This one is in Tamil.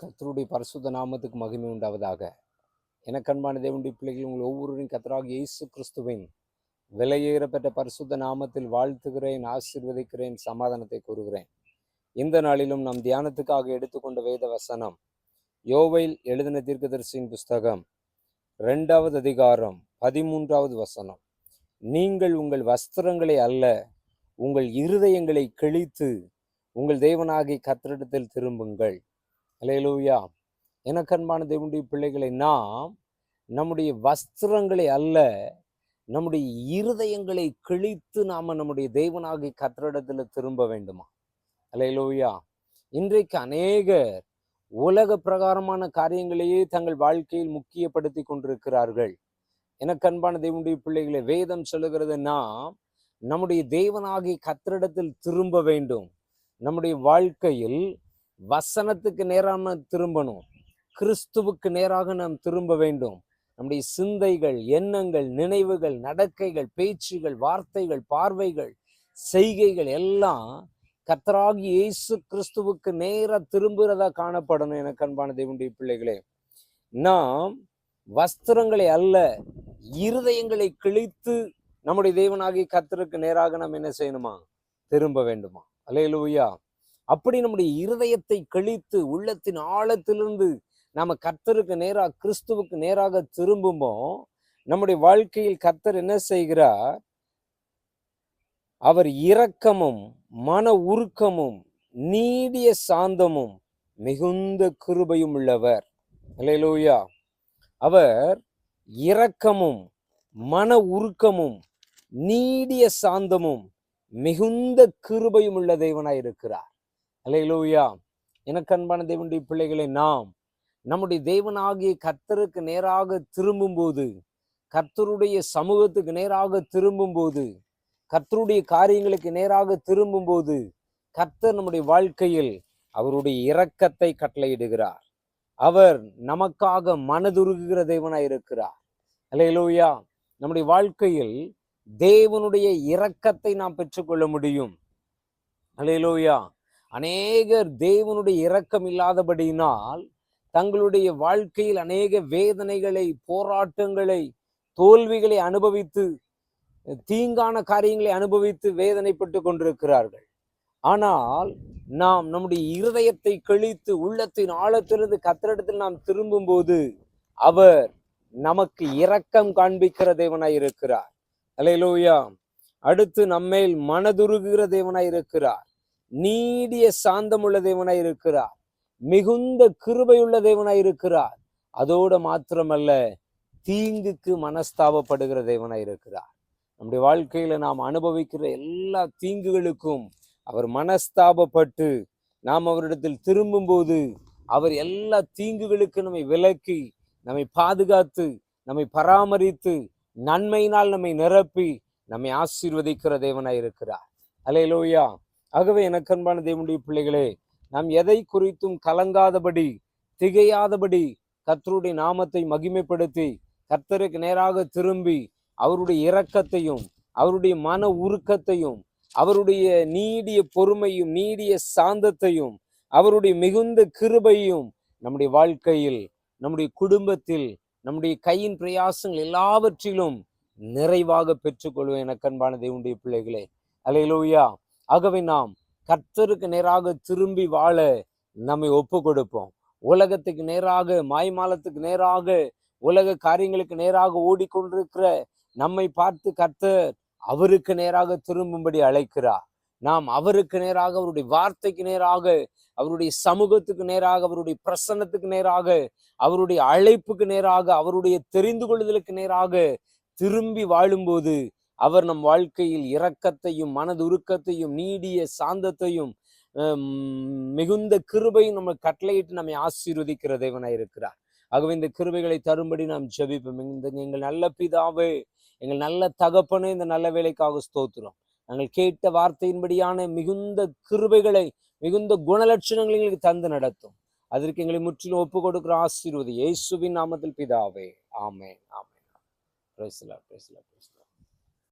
கத்தருடைய பரிசுத்த நாமத்துக்கு மகிமை உண்டாவதாக. எனக்கு அன்பான தேவனுடைய பிள்ளைகள் உங்கள் ஒவ்வொருவரின் கத்தராக இயேசு கிறிஸ்துவின் விலையேறப்பட்ட பரிசுத்த நாமத்தில் வாழ்த்துகிறேன் ஆசீர்வதிக்கிறேன் சமாதானத்தை கூறுகிறேன். இந்த நாளிலும் நம் தியானத்துக்காக எடுத்துக்கொண்ட வேத வசனம் யோவையில் எழுதின தீர்க்கதரிசியின் புஸ்தகம் ரெண்டாவது அதிகாரம் பதிமூன்றாவது வசனம். நீங்கள் உங்கள் வஸ்திரங்களை அல்ல உங்கள் இருதயங்களை கிழித்து உங்கள் தேவனாகி கத்திரிடத்தில் திரும்புங்கள். அலையலூயா எனக்கன்பான தேவனுடைய பிள்ளைகளை நாம் நம்முடைய வஸ்திரங்களை அல்ல நம்முடைய இருதயங்களை கிழித்து நாம் நம்முடைய தெய்வனாகி கத்திரிடத்தில் திரும்ப வேண்டுமா? அலையலூயா இன்றைக்கு அநேகர் உலக பிரகாரமான காரியங்களையே தங்கள் வாழ்க்கையில் முக்கியப்படுத்தி கொண்டிருக்கிறார்கள். எனக்கன்பான தேவனுடைய பிள்ளைகளை வேதம் சொல்லுகிறது நாம் நம்முடைய தேவனாகி கத்திரிடத்தில் திரும்ப வேண்டும். நம்முடைய வாழ்க்கையில் வசனத்துக்கு நேராக திரும்பணும். கிறிஸ்துவுக்கு நேராக நாம் திரும்ப வேண்டும். நம்முடைய சிந்தைகள் எண்ணங்கள் நினைவுகள் நடக்கைகள் பேச்சுகள் வார்த்தைகள் பார்வைகள் செய்கைகள் எல்லாம் கத்தராகி இயேசு கிறிஸ்துவுக்கு நேராக திரும்புகிறதா காணப்படணும் எனக்கு அன்பான தேவனுடைய பிள்ளைகளே. நாம் வஸ்திரங்களை அல்ல இருதயங்களை கிழித்து நம்முடைய தேவனாகி கத்தருக்கு நேராக நாம் என்ன செய்யணுமா? திரும்ப வேண்டுமா? அலையலூயா அப்படி நம்முடைய இருதயத்தை கழித்து உள்ளத்தின் ஆழத்திலிருந்து நாம கர்த்தருக்கு நேராக கிறிஸ்துவுக்கு நேராக திரும்பும்போ நம்முடைய வாழ்க்கையில் கர்த்தர் என்ன செய்கிறார்? அவர் இரக்கமும் மன உருக்கமும் நீடிய சாந்தமும் மிகுந்த கிருபையும் உள்ளவர். இல்லையிலோயா அவர் இரக்கமும் மன உருக்கமும் நீடிய சாந்தமும் மிகுந்த கிருபையும் உள்ள தேவனாய் இருக்கிறார் அல்லேலூயா. எனக்கு அன்பான தேவனுடைய பிள்ளைகளை நாம் நம்முடைய தேவனாகிய கர்த்தருக்கு நேராக திரும்பும்போது கர்த்தருடைய சமூகத்துக்கு நேராக திரும்பும்போது கர்த்தருடைய காரியங்களுக்கு நேராக திரும்பும்போது கர்த்தர் நம்முடைய வாழ்க்கையில் அவருடைய இரக்கத்தை கட்டளையிடுகிறார். அவர் நமக்காக மனதுருகுகிற தேவனாய் இருக்கிறார். அல்லேலூயா. நம்முடைய வாழ்க்கையில் தேவனுடைய இரக்கத்தை நாம் பெற்றுக்கொள்ள முடியும். அல்லேலூயா. அநேகர் தேவனுடைய இரக்கம் இல்லாதபடியினால் தங்களுடைய வாழ்க்கையில் அநேக வேதனைகளை போராட்டங்களை தோல்விகளை அனுபவித்து தீங்கான காரியங்களை அனுபவித்து வேதனைப்பட்டு கொண்டிருக்கிறார்கள். ஆனால் நாம் நம்முடைய இருதயத்தை கழித்து உள்ளத்தின் ஆழத்திலிருந்து கத்திரிடத்தில் நாம் திரும்பும் போது அவர் நமக்கு இரக்கம் காண்பிக்கிற தேவனாய் இருக்கிறார். அலையலோயா அடுத்து நம்மேல் மனதுருகுகிற தேவனாய் இருக்கிறார். நீடிய சாந்தமுள்ள தேவனாய் இருக்கிறார். மிகுந்த கிருபையுள்ள தேவனாய் இருக்கிறார். அதோடு மாத்திரமல்ல தீங்குக்கு மனஸ்தாபப்படுகிற தேவனாய் இருக்கிறார். நம்முடைய வாழ்க்கையில நாம் அனுபவிக்கிற எல்லா தீங்குகளுக்கும் அவர் மனஸ்தாபப்பட்டு நாம் அவரிடத்தில் திரும்பும்போது அவர் எல்லா தீங்குகளுக்கும் நம்மை விலக்கி நம்மை பாதுகாத்து நம்மை பராமரித்து நன்மையினால் நம்மை நிரப்பி நம்மை ஆசீர்வதிக்கிற தேவனாய் இருக்கிறார். அலையலோயா ஆகவே எனக்கு அன்பான தேவனுடைய பிள்ளைகளே நாம் எதை குறித்தும் கலங்காதபடி திகையாதபடி கர்த்தருடைய நாமத்தை மகிமைப்படுத்தி கர்த்தருக்கு நேராக திரும்பி அவருடைய இரக்கத்தையும் அவருடைய மன உருக்கத்தையும் அவருடைய நீடிய பொறுமையும் நீடிய சாந்தத்தையும் அவருடைய மிகுந்த கிருபையும் நம்முடைய வாழ்க்கையில் நம்முடைய குடும்பத்தில் நம்முடைய கையின் பிரயாசங்கள் எல்லாவற்றிலும் நிறைவாக பெற்றுக்கொள்வேன் எனக்கு அன்பான தேவனுடைய பிள்ளைகளே. அலையிலோயா ஆகவே நாம் கர்த்தருக்கு நேராக திரும்பி வாழ நம்மை ஒப்பு கொடுப்போம் உலகத்துக்கு நேராக மாய்மாலத்துக்கு நேராக உலக காரியங்களுக்கு நேராக ஓடிக்கொண்டிருக்கிற நம்மை பார்த்து கர்த்தர் அவருக்கு நேராக திரும்பும்படி அழைக்கிறார். நாம் அவருக்கு நேராக அவருடைய வார்த்தைக்கு நேராக அவருடைய சமூகத்துக்கு நேராக அவருடைய பிரசன்னத்துக்கு நேராக அவருடைய அழைப்புக்கு நேராக அவருடைய தெரிந்து கொள்ளுதலுக்கு நேராக திரும்பி வாழும்போது அவர் நம் வாழ்க்கையில் இரக்கத்தையும் மனதுருக்கத்தையும் நீடிய சாந்தத்தையும் மிகுந்த கிருபையும் நம்ம கட்டளையிட்டு நம்மை ஆசீர்வதிக்கிற தேவனாய் இருக்கிறார். ஆகவே இந்த கிருபைகளை தரும்படி நாம் ஜெபிப்போம். இந்த எங்கள் நல்ல பிதாவே எங்கள் நல்ல தகப்பனே இந்த நல்ல வேலைக்காக ஸ்தோத்துறோம் நாங்கள் கேட்ட வார்த்தையின்படியான மிகுந்த கிருபைகளை மிகுந்த குணலட்சணங்களை எங்களுக்கு தந்து நடத்தும். அதற்கு எங்களை முற்றிலும் ஒப்பு கொடுக்கிற ஆசீர்வதி இயேசுவின் நாமத்தில் பிதாவே. ஆமே ஆமே பேசலாம் பேசலாம் பேசலாம்